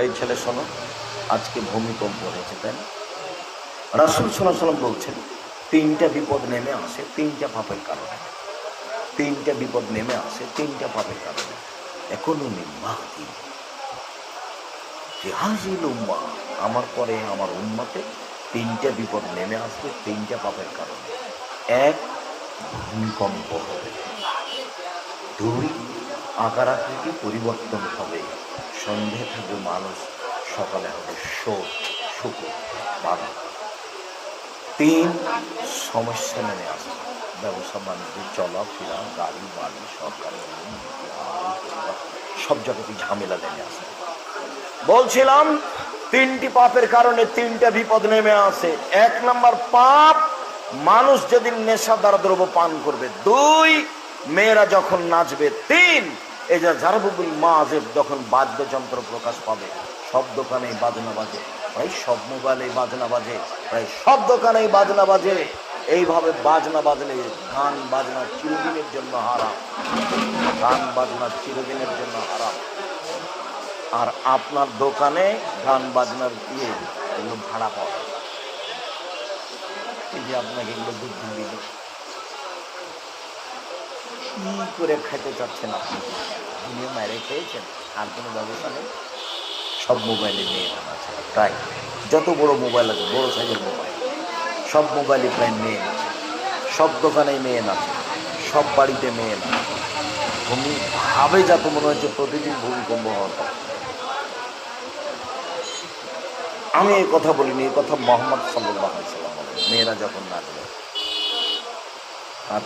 এই ছেলে শোনো, আজকে ভূমিকম্প হয়েছে, তাই না? রাসুল সাল্লাহ বলছেন, তিনটা বিপদ নেমে আসে, তিনটা পাপের কারণে। তিনটা বিপদ নেমে আসে, তিনটা পাপের কারণে। এখনও মাহদি হাজিল উম্মা, আমার পরে আমার উম্মাতে তিনটা বিপদ নেমে আসবে, তিনটা পাপের কারণে। এক, ভূমিকম্প হবে। দুই আকার আকৃতি পরিবর্তন হবে। সন্ধে থাকবে মানুষ, সকালে হবে শোক, শুকুর তিন, সমস্যা নেমে আসবে। ব্যবসা বাণিজ্য, চলাফেরা, গাড়ি, বাড়ি, সরকারি সব জায়গাতে ঝামেলা নেমে আসে বলছিলাম, তিনটি পাপের কারণে তিনটা বিপদ নেমে আসে। এক নাম্বার পাপ, মানুষ যেদিন নেশাদার দ্রব্য পান করবে। দুই মেয়েরা যখন নাচবে, তিন, এই যে ঝাড়বুবুল মাজেব যখন বাদ্যযন্ত্র প্রকাশ পাবে, সব দোকানেই বাজনা বাজে। প্রায় সব মোবাইলে বাজনা বাজে। প্রায় সব দোকানেই বাজনা বাজে। এইভাবে বাজনা বাজলে গান বাজনা চিরদিনের জন্য হারাম। গান বাজনা চিরদিনের জন্য হারাম। আর আপনার দোকানে গান বাজনার দিয়ে এগুলো ভাড়া পাওয়া। এই যে আপনাকে এগুলো বুদ্ধি দিল কি করে খেতে চাচ্ছেন আপনি? দুনিয়া মেরে খেয়েছেন, আর কোনো ব্যবস্থা নেই? সব মোবাইলে মেয়ে আছে, প্রায় যত বড় মোবাইল আছে, বড় সাইজের মোবাইল, সব মোবাইলে প্রায় মেয়ে আছে। সব দোকানে মেয়ে আছে, সব বাড়িতে মেয়ে না ভূমি ভাবে যাতে মনে হচ্ছে প্রতিদিন ভূমিকম্প হওয়ার আমি এই কথা বলিনি, এই কথা মোহাম্মদ সাল্লাহ মেয়েরা যখন নাচবে, আর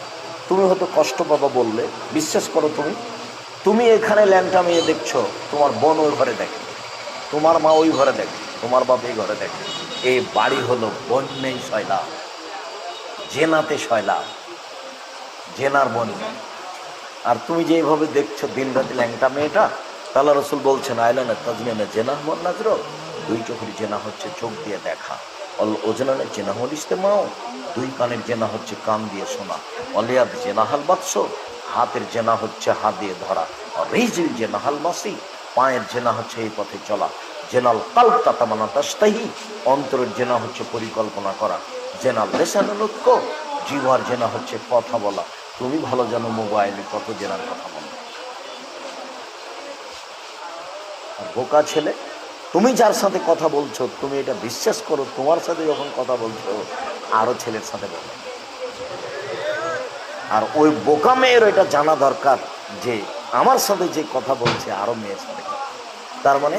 তুমি হয়তো কষ্ট পাবা বললে, বিশ্বাস করো তুমি। তুমি এখানে ল্যাংটা মেয়ে দেখছ, তোমার বোন ওই ঘরে দেখে। তোমার মা ওই ঘরে দেখে, তোমার বাপ এই ঘরে দেখে। এই বাড়ি হলো বন্যেই শয়লা জেনাতে শয়লা জেনার বনি। আর তুমি যেভাবে দেখছ দিন রাতে ল্যাংটা মেয়েটা তাল্লা রসুল বলছেন আইলানে তাজমিনে জেনা মন নাজর। দুই চোখের জেনা হচ্ছে চোখ দিয়ে দেখা। অল ওজনানে জেনা হল ইস্তেমাও দুই কানের জেনা হচ্ছে কান দিয়ে শোনা। অলিয়াদ জেনাহাল বাৎস হাতের জেনা হচ্ছে হাত দিয়ে ধরা। রিজিল জেনাহাল মাসি, পায়ের জেনা হচ্ছে এই পথে চলা। জেনাল কাল তাতামানা তাস্তাহি অন্তরের জেনা হচ্ছে পরিকল্পনা করা। জেনাল লেসানুল উৎক জিহার জেনা হচ্ছে কথা বলা। তুমি ভালো জানো মোবাইলে কত জেনার কথা বলো। বোকা ছেলে তুমি যার সাথে কথা বলছো, তুমি এটা বিশ্বাস করো, তোমার সাথে যখন কথা বলছো, আরও ছেলের সাথে বলো। আর ওই বোকা মেয়ের এটা জানা দরকার যে, আমার সাথে যে কথা বলছে, আরও মেয়ের সাথে। তার মানে